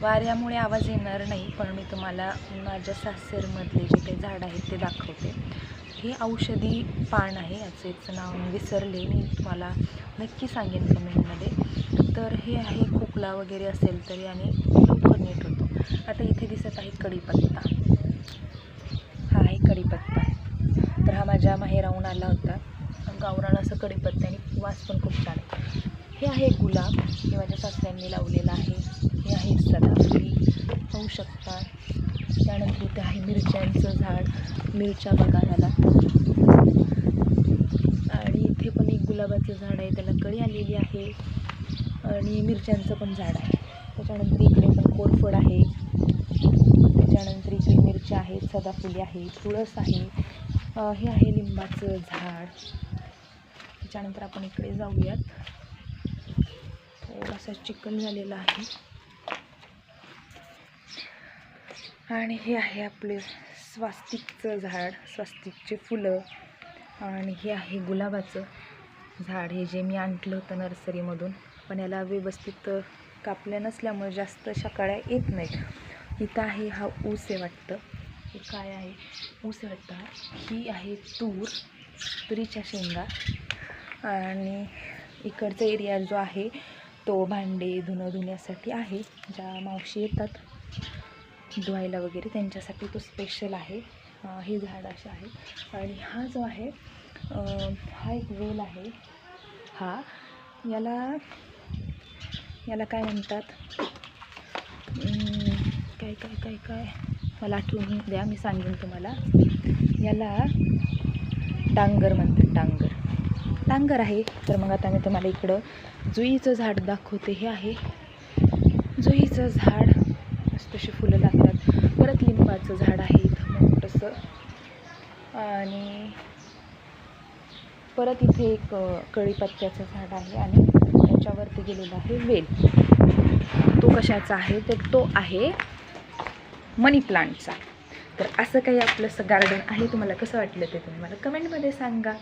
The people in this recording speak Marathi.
वाऱ्यामुळे आवाज येणार नाही पण मी तुम्हाला माझ्या सासरमधले जे काही झाड आहेत ते दाखवते. हे औषधी पान आहे याचं नाव मी विसरले मी तुम्हाला नक्की सांगेन कमेंटमध्ये. तर हे आहे खोकला वगैरे असेल तर याने लवकर नीट होतो. आता इथे दिसत आहे कढीपत्ता. हा आहे कढीपत्ता. तर हा माझ्या माहेराहून आला होता. गावरान असं कढीपत्त्याने वास पण खूप छान हे आहे गुलाब. हे माझ्या सासऱ्यांनी लावलेलं आहे. हे आहे सदाफुली. पाहू शकता. त्यानंतर इथे आहे मिरच्यांचं झाड. मिरच्या बघा ह्याला आणि इथे पण एक गुलाबाचं झाड आहे. त्याला कळी आलेली आहे. आणि मिरच्यांचं पण झाड आहे. त्याच्यानंतर इकडे पण कोरफड आहे. त्याच्यानंतर इकडे मिरच्या आहेत सदाफुली आहे तुळस आहे. हे आहे लिंबाचं झाड. त्याच्यानंतर आपण इकडे जाऊयात. थोडासा चिकन झालेला आहे. आणि हे आहे आपले स्वास्तिकचं झाड स्वास्तिकचे फुलं. आणि हे आहे गुलाबाचं झाड. हे जे मी आणलं होतं नर्सरीमधून पण याला व्यवस्थित कापल्या नसल्यामुळे जास्त अशा कळ्या येत नाहीत. इथं आहे हा ऊस आहे वाटतं. हे काय आहे? ऊस आहे वाटतं ही आहे तूर तुरीच्या शेंगा. आणि इकडचा एरिया जो आहे तो भांडे धुणं धुण्यासाठी आहे. ज्या मावशी येतात धुवायला वगैरे त्यांच्यासाठी तो स्पेशल आहे. हे झाड असं आहे. आणि हा जो आहे हा एक वेल आहे. हा याला याला काय म्हणतात? काय काय काय काय? मला आठवून द्या मी सांगेन तुम्हाला. याला डांगर म्हणतात डांगर. डांगर आहे. तर मग आता मी तुम्हाला इकडं जुईचं झाड दाखवते. हे आहे जुईचं झाड मस्त अशी फुलं लागतात परत लिंबाचं झाड आहे इथं मोठंसं. आणि परत इथे एक कळीपत्त्याचं कढीपत्त्याचं झाड आहे आणि त्याच्यावरती गेलेलं आहे वेल. तो कशाचा आहे? तर तो आहे मनी प्लांटचा. तर असं काही आपलंसं गार्डन आहे? तुम्हाला कसं वाटलं ते तुम्ही मला कमेंटमध्ये सांगा.